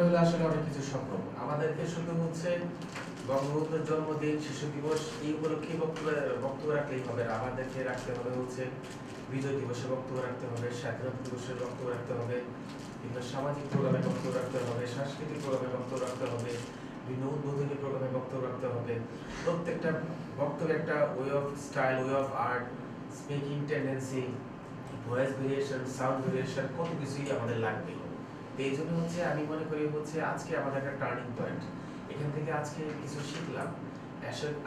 করে হলে আসলে অনেক কিছু সম্ভব আমাদেরকে শুধু হচ্ছে বঙ্গবন্ধুর জন্মদিন, শিশু দিবস, এই উপলক্ষে বক্তব্য বক্তব্য রাখলেই হবে। আমাদেরকে রাখতে হবে হচ্ছে বিজয় দিবসে বক্তব্য রাখতে হবে, স্বাধীনতা দিবসের বক্তব্য রাখতে হবে, বিভিন্ন সামাজিক প্রোগ্রামে বক্তব্য রাখতে হবে, সাংস্কৃতিক প্রোগ্রামে বক্তব্য রাখতে হবে, বিভিন্ন উদ্বোধনী প্রোগ্রামে বক্তব্য রাখতে হবে। প্রত্যেকটা বক্তব্যে একটা way of style way of art speaking tendency voice variation sound variation কত কিছুই আমাদের লাগবে এই জন্য হচ্ছে আমি মনে করি হচ্ছে আজকে আমাদের একটা টার্নিং পয়েন্ট এখান থেকে আজকে কিছু শিখলাম।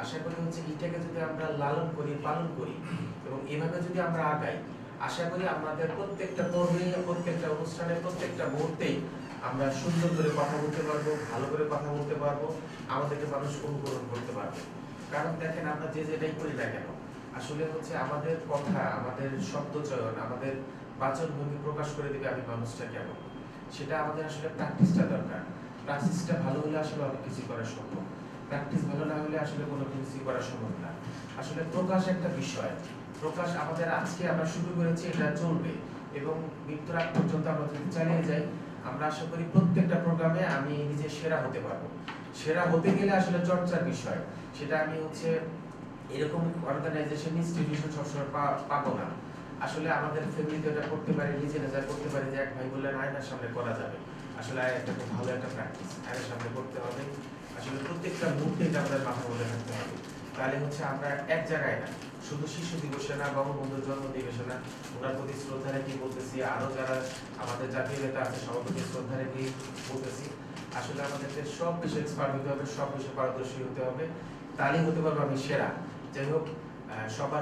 আশা করি হচ্ছে এটাকে যদি আমরা লালন করি, পালন করি এবং এভাবে যদি আমরা আগাই, আশা করি আমাদের প্রত্যেকটা পর্বে, প্রত্যেকটা অনুষ্ঠানে, প্রত্যেকটা মুহূর্তেই আমরা সুন্দর করে কথা বলতে পারব, ভালো করে কথা বলতে পারব, আমাদেরকে মানুষ অনুকরণ করতে পারবে। কারণ দেখেন আমরা যে যেটাই করি না কেন, আসলে হচ্ছে আমাদের কথা, আমাদের শব্দ চয়ন, আমাদের বাচন ভঙ্গি প্রকাশ করে দিবে আমি মানুষটা কেমন? সেটা আমাদের আসলে প্র্যাকটিসটা দরকার। প্র্যাকটিসটা ভালো হলে আসলে অনেক কিছু করা সম্ভব। প্র্যাকটিস ভালো না হলে আসলে কোনো কিছু করা সম্ভব না। আসলে প্রকাশ একটা বিষয়। প্রকাশ আমাদের আজকে আমরা শুরু করেছি, এটা চলবে। এবং মৃত্যুর আগ পর্যন্ত আমরা যদি চালিয়ে যাই, আমরা আশা করি প্রত্যেকটা প্রোগ্রামে আমি নিজে সেরা হতে পারব। সেরা হতে গেলে আসলে চর্চার বিষয়। সেটা আমি হচ্ছে এরকম অর্গানাইজেশন ইনস্টিটিউশন সবসময় পাবো না। আসলে আমাদের ফ্যামিলিতে এটা করতে পারি, নিজে নিজে করতে পারি যে এক ভাই বললেন আয়নার সামনে করা যাবে। আসলে একটা খুব ভালো একটা প্র্যাকটিস আয়নার সামনে করতে হবে। আসলে প্রত্যেকটা মুহূর্তে এটা আমাদের মাথা বলে থাকতে হবে তাহলে হচ্ছে আমরা এক জায়গায় না শুধু শিশু দিবসে না, বঙ্গবন্ধুর জন্ম দিবসে না, ওনার প্রতি শ্রদ্ধা রেখে বলতেছি আরও যারা আমাদের জাতীয় নেতা আছে সবার প্রতি শ্রদ্ধা রেখে বলতেছি। আসলে আমাদেরকে সব বিষয়ে এক্সপার্ট হতে হবে, সব বিষয়ে পারদর্শী হতে হবে। তাহলেই হতে পারব আমি সেরা। যাই হোক সবার